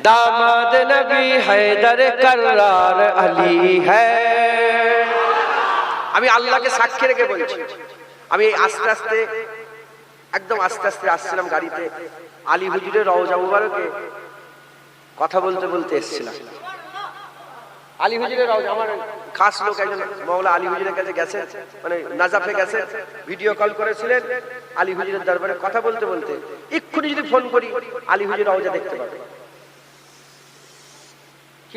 दामाद नबी हैदर करार अली है আমি আল্লাহকে সাক্ষী রেখে বলছি আমি এই আস্তে আস্তে একদম আস্তে আস্তে আসছিলাম গাড়িতে আলী হুজুরের রওজা মুবারকে কথা বলতে বলতে এসেছিলাম আলী হুজুরের রওজা আমার খাস লোক একজন মৌলা আলী হুজুরের কাছে গেছে মানে নাজাফে গেছে ভিডিও কল করেছিলেন আলী হুজুরের দরবারে কথা বলতে বলতে এক্ষুনি যদি ফোন করি আলী হুজুর রওজা দেখতে পাবে কি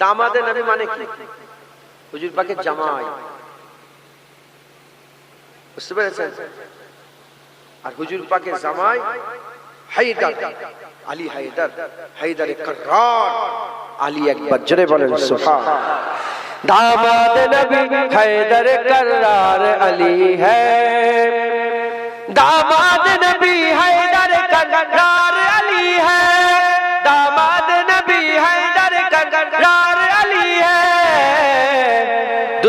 दामाद नबी माने কি হুজুর পাকের জামাই বুঝতে পেরেছেন আর হুজুর পাকের জামাই হায়দার আলী হায়দার হায়দার কর্রার আলী একবার জোরে বলেন সুবহান दामाद नबी हैदर करार अली है दामाद नबी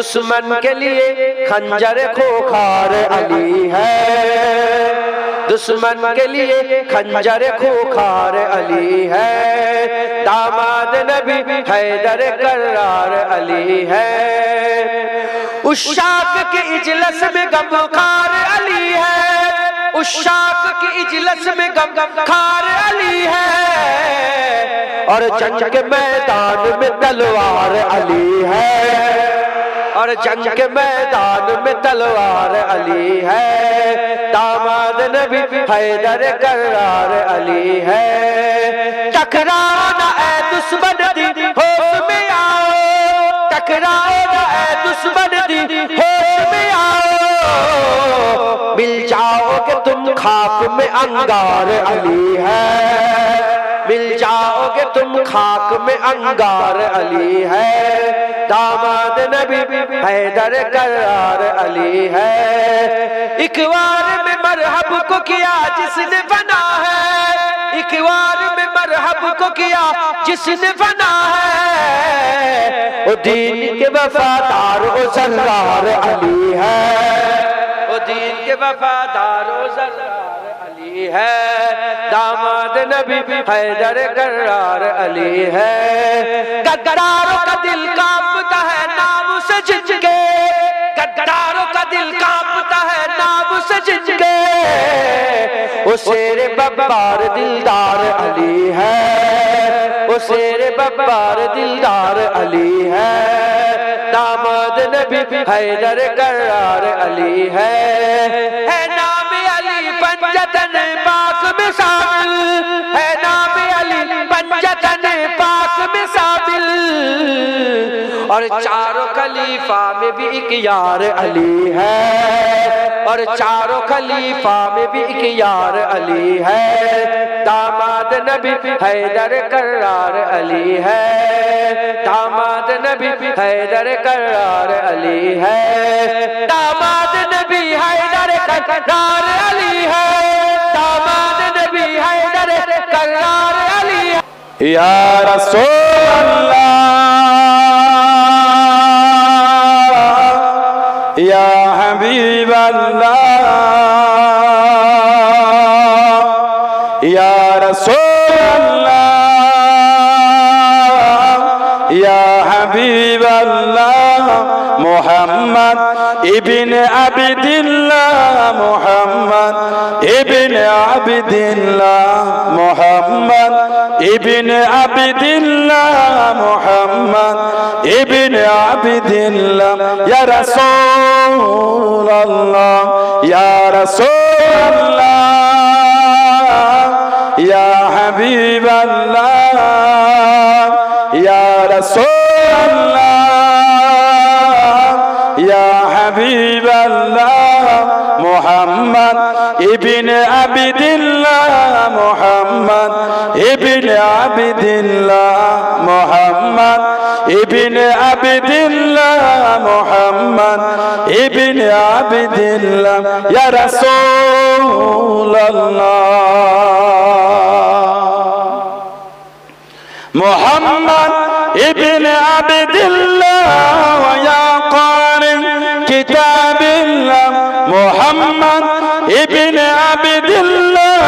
دشمن کے لیے خنجر خوخار علی ہے۔ دشمن کے لیے خنجر خوخار علی ہے۔ داماد نبی حیدر کرار علی ہے۔ اشاق کے اجلس میں گمخار علی ہے۔ اشاق کے اجلس میں گمخار علی ہے۔ اور جنگ کے میدان میں تلوار علی ہے۔ اور جنگ کے میدان میں تلوار علی ہے۔ داماد نبی حیدر کرار علی ہے۔ تکرانا اے دشمن دی ہوش میں آؤ۔ تکرانا اے دشمن دی ہوش میں آؤ۔ مل جاؤ کہ تم خاک میں انگار علی ہے۔ مل جاؤ گے تم خاک میں انگار علی ہے۔ داماد نبی حیدر کرار علی ہے۔ اکوار میں مرحب کو کیا جس نے بنا ہے۔ اکوار میں مرحب کو کیا جس نے بنا ہے۔ وہ دین کے وفادار و سرکار علی ہے۔ وہ دین کے وفادار و سرکار ہے، داماد نبی حیدر کرار علی ہے۔ گداروں کا دل کامتا ہے نام سے جج کے۔ گداروں کا دل کامتا ہے نام سے جج کے۔ شیر ببار دلدار علی ہے۔ وہ ببار دلدار علی ہے۔ داماد نبی حیدر کرار علی ہے۔ اور چاروں خلیفہ میں بھی ایک یار علی ہے۔ اور چاروں خلیفہ میں بھی ایک یار علی ہے۔ داماد نبی حیدر کرار علی ہے۔ داماد نبی حیدر کرار علی ہے۔ داماد نبی حیدر کرار علی ہے۔ داماد نبی حیدر کرار علی ہے۔ یا رسول اللہ আল্লাহ ইয়া রাসূল আল্লাহ ইয়া হাবিব আল্লাহ মুহাম্মদ ইবনে আবদুল্লাহ। মুহাম্মদ ইবনে আবদুল্লাহ। মুহাম্মদ ইবনে আবদুল্লাহ। মুহাম্মদ ইবনে আবদুল্লাহ। ইয়া রাসূল। হাবিবাল্লাহ মোহাম্মদ ইবিনে আবিদুল্লাহ মোহাম্মদ ইবিনে আবিদিল্লাহ মোহাম্মদ ইবিনে আবিদিল্লাহ মোহাম্মদ ইবিনে আবিদিল্লাহ ইয়া রাসূলুল্লাহ মোহাম্মদ ইবিনে মোহাম্মদ ইবিন আবিদুল্লাহ,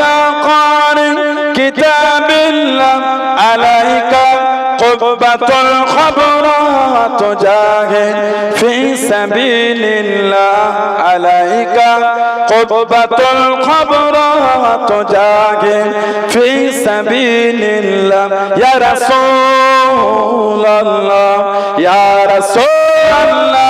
ইয়া কারি কিতাবিল্লাহ, আলাইকা কুব্বাতুল খবরা তুজাহিদ ফি সাবিলিল্লাহ, আলাইকা কুব্বাতুল খবরা তুজাহিদ ফি সাবিলিল্লাহ, ইয়া রাসূলুল্লাহ ইয়া রাসূলুল্লাহ।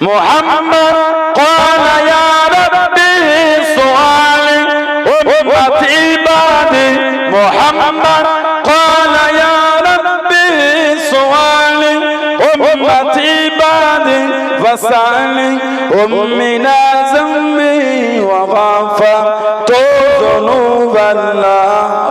محمد قال يا ربي سؤالي أمتي بعدي. محمد قال يا ربي سؤالي وغفرت ذنوب الله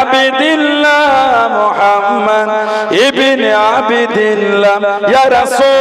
আবিদিল্লাহ মোহাম্মদ ইবিন আবিদিল্লাহ। ইয়া রাসূল।